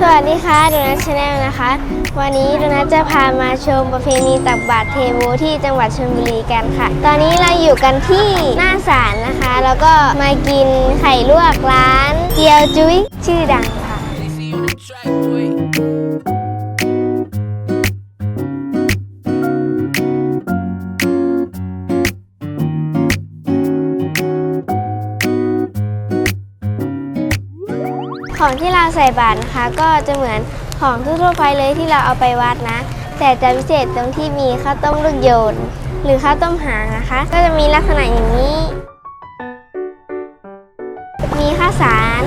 สวัสดีค่ะโดนัทชาแนลนะคะ วันนี้โดนัทจะพามาชมประเพณีตักบาตรเทโวที่จังหวัดชลบุรีกันค่ะ ตอนนี้เราอยู่กันที่หน้าศาลนะคะ แล้วก็มากินไข่ลวกร้าน เกียวจุ้ยชื่อดังค่ะ ของที่เราใส่บาตรนะคะ ก็จะเหมือนของทั่วไปเลยที่เราเอาไปวัดนะ แต่จะพิเศษตรงที่มีข้าวต้มลูกโยน หรือข้าวต้มหางนะคะ ก็จะมีลักษณะอย่างนี้ มีข้าวสาร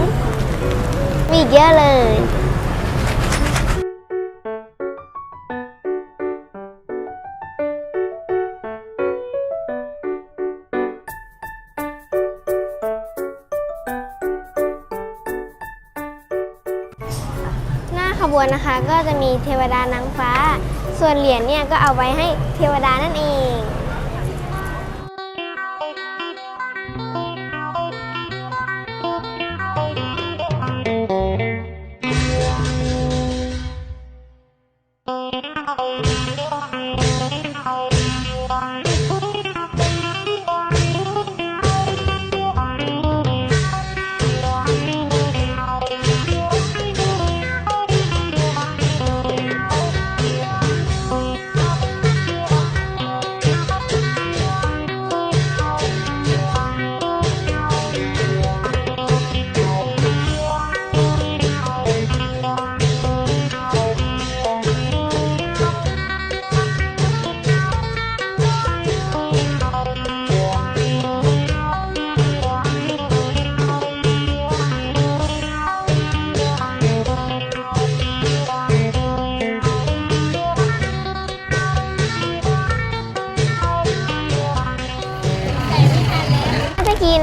มีเยอะเลย ขบวนนะคะ ก็จะมีเทวดานางฟ้า ส่วนเหรียญเนี่ยก็เอาไว้ให้เทวดานั่นเอง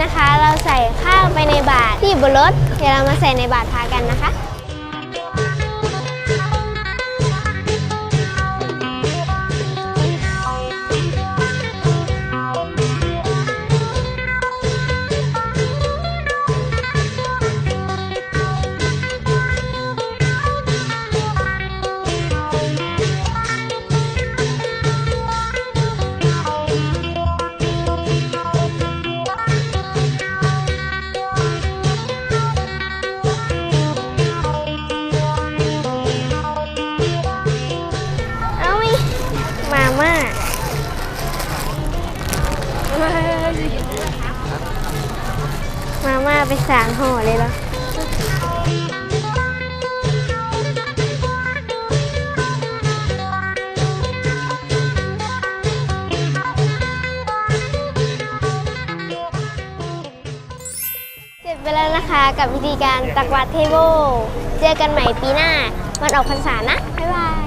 นะคะ เราใส่ข้าวไปในบาตรที่อยู่บนรถ เดี๋ยวเรามาใส่ในบาตรพากันนะคะ มาม่าไปสามห่อเลยเหรอเสร็จไปแล้วนะคะกับวิธีการตักบาตรเทโวเจอกันใหม่ปีหน้า วันออกพรรษานะ บ๊ายบาย